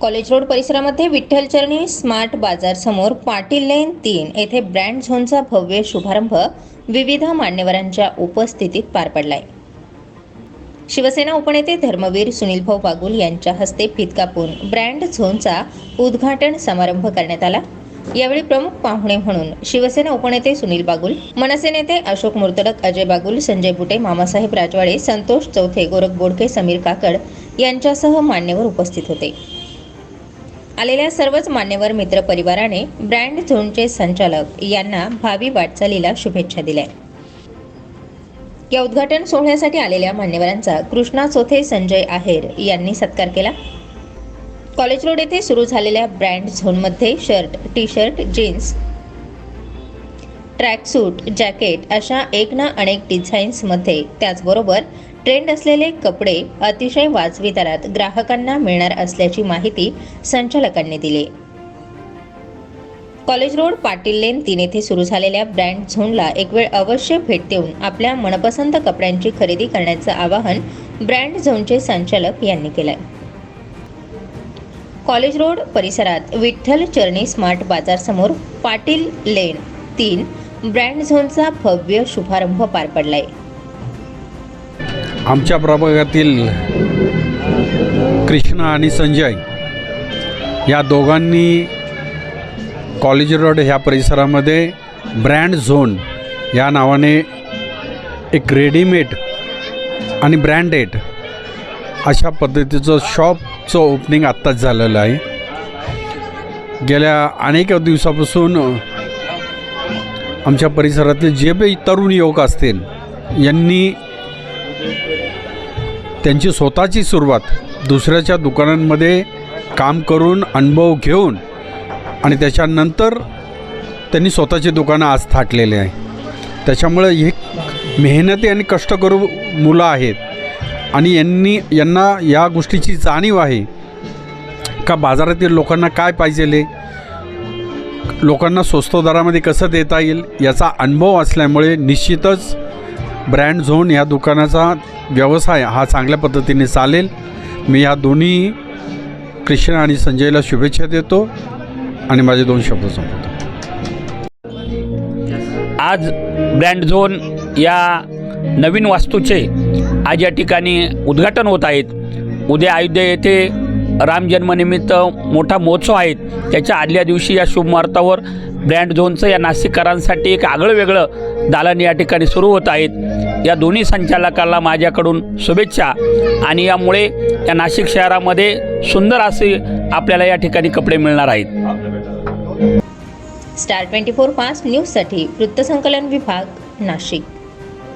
College road परिसरामध्ये विठ्ठल चरणी smart बाजार समोर पाटील लेन तीन येथे ब्रँड झोनचा भव्य शुभारंभ विविध मान्यवरांच्या उपस्थितीत पार पडलाय. शिवसेना उपनेते धर्मवीर सुनीलभाऊ बागुल यांच्या हस्ते फीत कापून ब्रँड झोनचा उद्घाटन समारंभ करण्यात आला. यावेळी प्रमुख पाहुणे म्हणून शिवसेना उपनेते सुनील बागुल मनसे नेते अशोक मुर्तडक अजय बागुल संजय बुटे मामासाहेब राजवाडे संतोष चौथे गोरख बोडके समीर काकड यांच्यासह मान्यवर उपस्थित होते. आलेल्या सर्वच मान्यवर मित्र परिवाराने ब्रँड झोनचे संचालक यांना भावी वाटचालीला शुभेच्छा दिल्या. या उद्घाटन सोहळ्यासाठी आलेल्या मान्यवरांचा कृष्णा चोथे संजय आहेर यांनी सत्कार केला. कॉलेज रोड येथे सुरू झालेल्या ब्रँड झोनमध्ये shirt T shirt jeans tracksuit jacket अशा एक ना अनेक डिझाईन्समध्ये त्याचबरोबर ट्रेंड असलेले कपडे अतिशय वाजवी दरात ग्राहकांना मिळणार असल्याची माहिती संचालकांनी दिली. कॉलेज रोड पाटील लेन तीन येथे सुरू झालेल्या ब्रँड झोनला एक वेळ अवश्य भेट देऊन आपल्या मनपसंत कपड्यांची खरेदी करण्याचं आवाहन ब्रँड झोनचे संचालक यांनी केलंय. कॉलेज रोड परिसरात विठ्ठल चरणी स्मार्ट बाजारसमोर पाटील लेन तीन ब्रँड झोनचा भव्य शुभारंभ पार पडलाय. आमच्या प्रभागातील कृष्णा आणि संजय या दोघांनी कॉलेज रोड ह्या परिसरामध्ये ब्रँड झोन या नावाने एक रेडीमेड आणि ब्रँडेड अशा पद्धतीचं शॉपचं ओपनिंग आत्ताच झालेलं आहे. गेल्या अनेक दिवसापासून आमच्या परिसरातले जे काही तरुण युवक असतील यांनी त्यांची स्वतःची सुरुवात दुसऱ्याच्या दुकानांमध्ये काम करून अनुभव घेऊन आणि त्याच्यानंतर त्यांनी स्वतःची दुकानं आज थाटलेले आहे. त्याच्यामुळे हे मेहनती आणि कष्टकरू मुलं आहेत आणि यांनी यांना या गोष्टीची जाणीव आहे का बाजारातील लोकांना काय पाहिजेले? लोकांना स्वस्त दरामध्ये कसं देता येईल याचा अनुभव असल्यामुळे निश्चितच ब्रँड झोन या दुकानाचा व्यवसाय हा चांगल्या पद्धतीने चालेल. मी या दोन्ही कृष्ण आणि संजयला शुभेच्छा देतो आणि माझे दोन शब्द संपवतो. आज ब्रँड झोन या नवीन वास्तूचे आज या ठिकाणी उद्घाटन होत आहेत. उद्या अयोध्या येथे राम जन्मनिमित्त मोठा महोत्सव आहे. त्याच्या आदल्या दिवशी या शुभमुहूर्तावर ब्रँड झोनचं या नाशिककरांसाठी एक आगळं वेगळं दालन या ठिकाणी सुरू होत आहेत. या दोन्ही संचालकाला माझ्याकडून शुभेच्छा आणि यामुळे या नाशिक शहरामध्ये सुंदर असे आपल्याला या ठिकाणी कपडे मिळणार आहेत. स्टार ट्वेंटी फोर पाच न्यूजसाठी वृत्तसंकलन विभाग नाशिक.